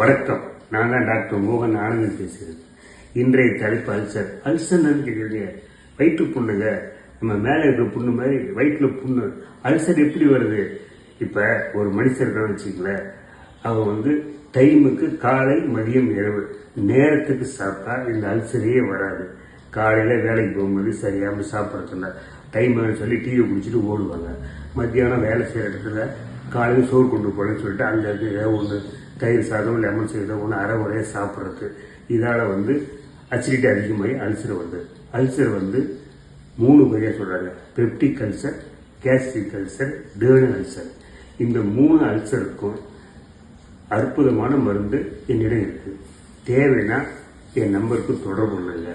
வணக்கம். நான் தான் டாக்டர் மோகன் ஆனந்தன் பேசுகிறேன் இன்றைய தலைப்பு அல்சர். அல்சர்னு கேட்குறீங்க வயிற்று புண்ணுங்க. நம்ம மேலே இருக்கிற புண்ணு மாதிரி வயிற்றுல புண்ணு. அல்சர் எப்படி வருது? இப்போ ஒரு மனுஷன் இருக்கான்னு வச்சுக்கங்களேன். அவன் வந்து டைமுக்கு காலை மதியம் இரவு. நேரத்துக்கு சாப்பிட்டா இந்த அல்சரே வராது. காலையில் வேலைக்கு போகும்போது சரியாமல் சாப்பிட்றதில்ல டைம் சொல்லி டிவி குடிச்சிட்டு ஓடுவாங்க. மத்தியானம் வேலை செய்கிற இடத்துல காலையில் சோறு கொண்டு போகணும்னு சொல்லிட்டு அங்கே இருக்கு ஏதோ ஒன்று தயிர் சாதம் லெமன் சாதம் ஒன்று அரை முறையாக சாப்பிட்றது. இதால் வந்து அசிடிட்டி அதிகமாகி அல்சர் வருது. அல்சர் வந்து மூணு வகையாக சொல்கிறாங்க peptic ulcer gastric ulcer duodenal ulcer இந்த மூணு அல்சருக்கும் அற்புதமான மருந்து என்னிடம் இருக்குது தேவைன்னா என் நம்பருக்கு தொடர்பு கொள்ளுங்க.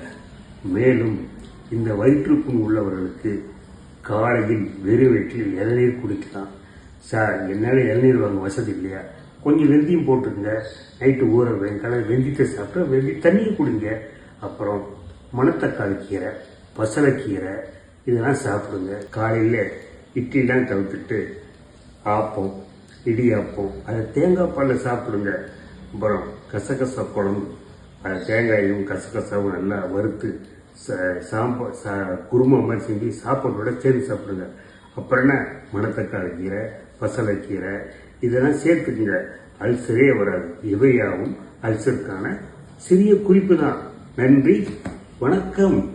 மேலும் இந்த வயிற்றுப்புண் உள்ளவர்களுக்கு காலையில் வெறும் வயிற்றில் இளநீர் குடிக்கலாம். சார் என்னால் இளநீர் வாங்க வசதி இல்லையா? கொஞ்சம் வெந்தயம் போட்டுருங்க. நைட்டு ஊற வைங்க காலையில் வெந்தயத்தை வெந்தி தண்ணியை குடிங்க. அப்புறம் மணத்தக்காளி கீரை பசலைக்கீரை இதெல்லாம் சாப்பிடுங்க. காலையில் இட்லிலாம் தவிர்த்துட்டு ஆப்பம் இடியாப்பம் அதை தேங்காய் பாலில் சாப்பிடுங்க. அப்புறம் கசகசா குழம்பு. அதை தேங்காயும் கசகசாவும் நல்லா வறுத்து ச- சாம்பார் சா குருமா மாதிரி செஞ்சு சாப்பாடோட சேர்ந்து சாப்பிடுங்க. அப்புறம் என்ன? மணத்தக்காளி கீரை பசலைக்கீரை இதெல்லாம் சேர்த்துக்குங்க. அல்சரே வராது இவையாவும் அல்சருக்கான சிறிய குறிப்பு தான் நன்றி வணக்கம்.